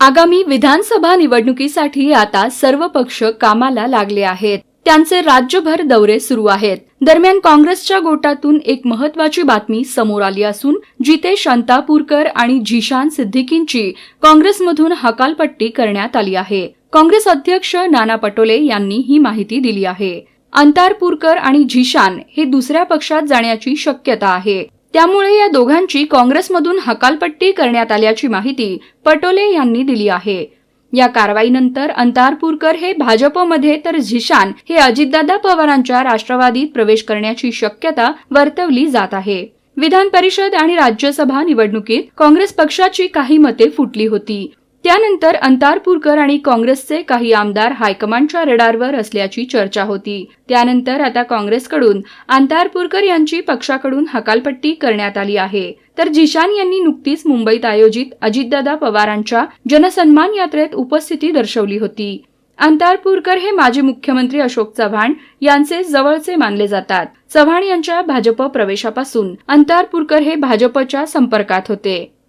आगामी विधानसभा निवडणुकीसाठी आता सर्व पक्ष कामाला लागले आहेत. त्यांचे राज्यभर दौरे सुरू आहेत. दरम्यान काँग्रेसच्या गोटातून एक महत्वाची बातमी समोर आली असून जिथे शांतापूरकर आणि झिशान सिद्दीकींची काँग्रेसमधून हकालपट्टी करण्यात आली आहे. काँग्रेस अध्यक्ष नाना पटोले यांनी ही माहिती दिली आहे. अंतारपूरकर आणि झिशान हे दुसऱ्या पक्षात जाण्याची शक्यता आहे. त्यामुळे या दोघांची काँग्रेसमधून हकालपट्टी करण्यात आल्याची माहिती पटोले यांनी दिली आहे. या कारवाईनंतर अंतारपूरकर हे भाजपमध्ये तर झिशान हे अजितदादा पवारांच्या राष्ट्रवादीत प्रवेश करण्याची शक्यता वर्तवली जात आहे. विधान परिषद आणि राज्यसभा निवडणुकीत काँग्रेस पक्षाची काही मते फुटली होती. त्यानंतर अंतारपूरकर आणि काँग्रेसचे काही आमदार हायकमांडच्या रडारवर असल्याची चर्चा होती. त्यानंतर आता काँग्रेसकडून अंतारपूरकर यांची पक्षाकडून हकालपट्टी करण्यात आली आहे. तर जिशान यांनी नुकतीच मुंबईत आयोजित अजितदादा पवारांच्या जनसन्मान यात्रेत उपस्थिती दर्शवली होती. अंतारपूरकर हे माजी मुख्यमंत्री अशोक चव्हाण यांचे जवळचे मानले जातात. चव्हाण यांच्या भाजप प्रवेशापासून अंतारपूरकर हे भाजपच्या संपर्कात होते.